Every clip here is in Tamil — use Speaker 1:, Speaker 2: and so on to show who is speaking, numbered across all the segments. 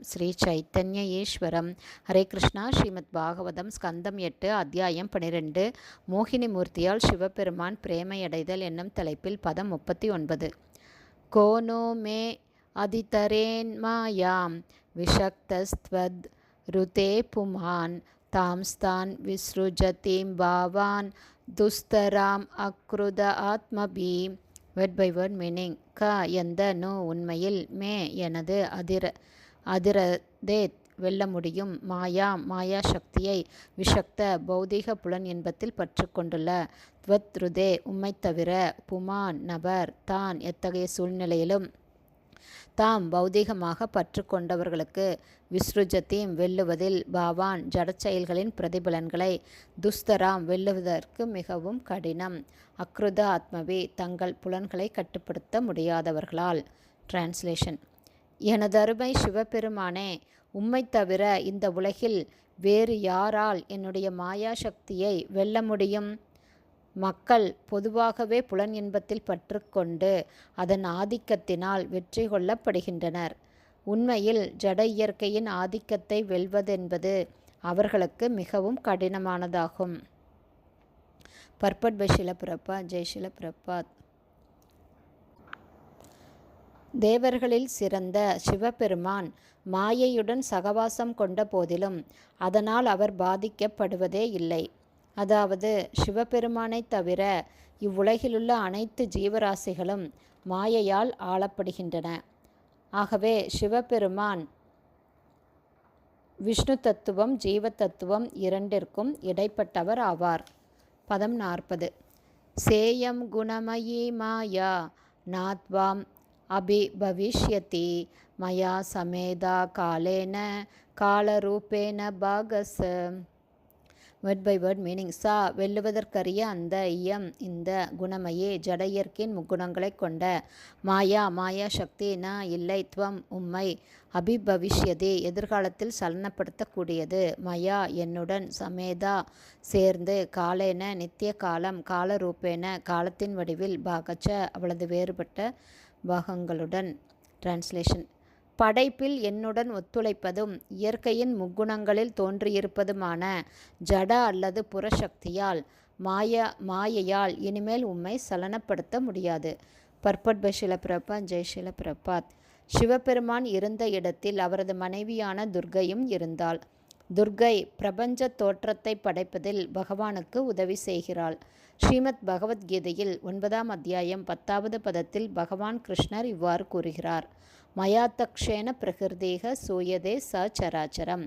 Speaker 1: ஸ்ரீ சைத்தன்ய ஈஸ்வரம் ஹரே கிருஷ்ணா. ஸ்ரீமத் பாகவதம் ஸ்கந்தம் எட்டு அத்தியாயம் பனிரெண்டு. மோகினி மூர்த்தியால் சிவபெருமான் பிரேமையடைதல் என்னும் தலைப்பில் பதம் முப்பத்தி ஒன்பது கோனோ மே அதிதரேன் மாயாம். விஷக்தஸ்த்வத் ருதே புமான். தாம்ஸ்தான் விஸ்ருஜதீம் பாவான். துஸ்தராம் அக்ருத ஆத்மபீம். வேர்ட் பை வேர்ட் மீனிங் க எந்த நோ உண்மையில் மே எனது அதிர. அதிரதே வெல்ல முடியும். மாயா மாயா சக்தியை விஷக்த பௌதீக புலன் என்பத்தில் பற்று கொண்டுள்ள துவத்ருதே உம்மை தவிர புமான் நபர் தான் எத்தகைய சூழ்நிலையிலும் தாம் பௌதீகமாக பற்று கொண்டவர்களுக்கு விஸ்ருஜத்தையும் வெல்லுவதில் பாவான் ஜடச்செயல்களின் பிரதிபலன்களை துஸ்தராம் வெல்லுவதற்கு மிகவும் கடினம். அக்ருத ஆத்மவி தங்கள் புலன்களை கட்டுப்படுத்த முடியாதவர்களால். டிரான்ஸ்லேஷன் எனதருமை சிவபெருமானே உம்மை தவிர இந்த உலகில் வேறு யாரால் என்னுடைய மாயா சக்தியை வெல்ல முடியும்? மக்கள் பொதுவாகவே புலன் இன்பத்தில் பற்றுக்கொண்டு அதன் ஆதிக்கத்தினால் வெற்றி கொள்ளப்படுகின்றனர். உண்மையில் ஜட இயற்கையின் ஆதிக்கத்தை வெல்வதென்பது அவர்களுக்கு மிகவும் கடினமானதாகும். பர்பட் பை பிரபா ஜெய் பிரபாத் தேவர்களில் சிறந்த சிவபெருமான் மாயையுடன் சகவாசம் கொண்ட போதிலும் அதனால் அவர் பாதிக்கப்படுவதே இல்லை. அதாவது சிவபெருமானை தவிர இவ்வுலகிலுள்ள அனைத்து ஜீவராசிகளும் மாயையால் ஆளப்படுகின்றன. ஆகவே சிவபெருமான் விஷ்ணு தத்துவம் ஜீவ தத்துவம் இரண்டிற்கும் இடைப்பட்டவர் ஆவார். பதம் நாற்பது. சேயம் குணமயி மாயா நாத்வாம் அபிபவிஷ்யதி மயா சமேதா காலேன காலரூபேன பாகஸ் வேர்ட் பை வேர்ட் மீனிங் சா வெல்லுவதற்கரிய அந்த ஐயம் இந்த குணமையே ஜடையர்க்கின் முக்குணங்களை கொண்ட மாயா மாயா சக்தி ந இல்லை துவம் உம்மை அபிபவிஷ்யதே எதிர்காலத்தில் சலனப்படுத்தக்கூடியது. மயா என்னுடன் சமேதா சேர்ந்து காலேன நித்திய காலம் காலரூபேன காலத்தின் வடிவில் பாகச்ச அவளது வேறுபட்ட பாகங்களுடன். டிரான்ஸ்லேஷன் படைப்பில் என்னுடன் ஒத்துழைப்பதும் இயற்கையின் முக்குணங்களில் தோன்றியிருப்பதுமான ஜட அல்லது புறசக்தியால் மாய மாயையால் இனிமேல் உம்மை சலனப்படுத்த முடியாது. பர்பட் பை பிரபா ஜெய் பிரபாத் சிவபெருமான் இருந்த இடத்தில் அவரது மனைவியான துர்கையும் இருந்தாள். துர்கை பிரபஞ்ச தோற்றத்தை படைப்பதில் பகவானுக்கு உதவி செய்கிறாள். ஸ்ரீமத் பகவத்கீதையில் ஒன்பதாம் அத்தியாயம் பத்தாவது பதத்தில் பகவான் கிருஷ்ணர் இவ்வாறு கூறுகிறார். மயாத்தக்ஷேன பிரகிருதேக சூயதே ச சராச்சரம்.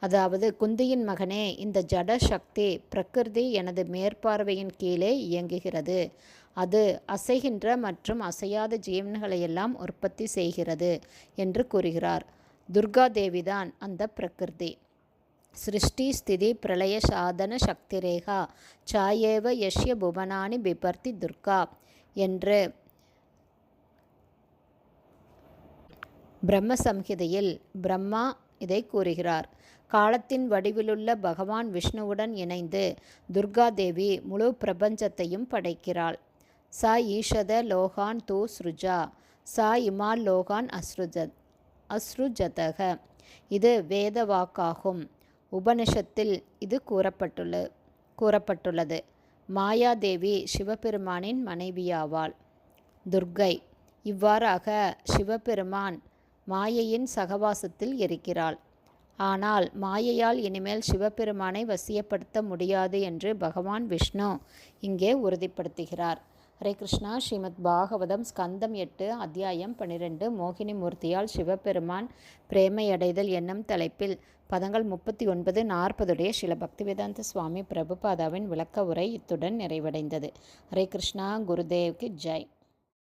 Speaker 1: அதாவது குந்தியின் மகனே இந்த ஜட சக்தி பிரகிருதி எனது மேற்பார்வையின் கீழே இயங்குகிறது. அது அசைகின்ற மற்றும் அசையாத ஜீவன்களையெல்லாம் உற்பத்தி செய்கிறது என்று கூறுகிறார். துர்கா தேவிதான் அந்த பிரகிருதி. சிருஷ்டி ஸ்திதி பிரளய சாதன சக்திரேகா சாயேவ யஷ்ய புவனானி பிபர்த்தி துர்கா என்று. பிரம்மசம்ஹிதையில் பிரம்மா இதை கூறுகிறார். காலத்தின் வடிவிலுள்ள பகவான் விஷ்ணுவுடன் இணைந்து துர்காதேவி முழு பிரபஞ்சத்தையும் படைக்கிறாள். சா ஈஷத லோகான் தூ ஸ்ருஜா சா இமால் லோகான் அஸ்ருஜத் அஸ்ருஜதக. இது வேத வாக்காகும் உபனிஷத்தில் இது கூறப்பட்டுள்ள கூறப்பட்டுள்ளது. மாயாதேவி சிவபெருமானின் மனைவியாவாள். துர்கை இவ்வாறாக சிவபெருமான் மாயையின் சகவாசத்தில் இருக்கிறாள். ஆனால் மாயையால் இனிமேல் சிவபெருமானை வசியப்படுத்த முடியாது என்று பகவான் விஷ்ணு இங்கே உறுதிப்படுத்துகிறார். ஹரே கிருஷ்ணா. ஸ்ரீமத் பாகவதம் ஸ்கந்தம் எட்டு அத்தியாயம் பன்னிரெண்டு. மோகினி மூர்த்தியால் சிவபெருமான் பிரேமையடைதல் என்னும் தலைப்பில் பதங்கள் முப்பத்தி ஒன்பது நாற்பதுடைய சில பக்திவேதாந்த சுவாமி பிரபுபாதாவின் விளக்க உரை இத்துடன் நிறைவடைந்தது. ஹரே கிருஷ்ணா. குருதேவ்க்கு ஜெய்.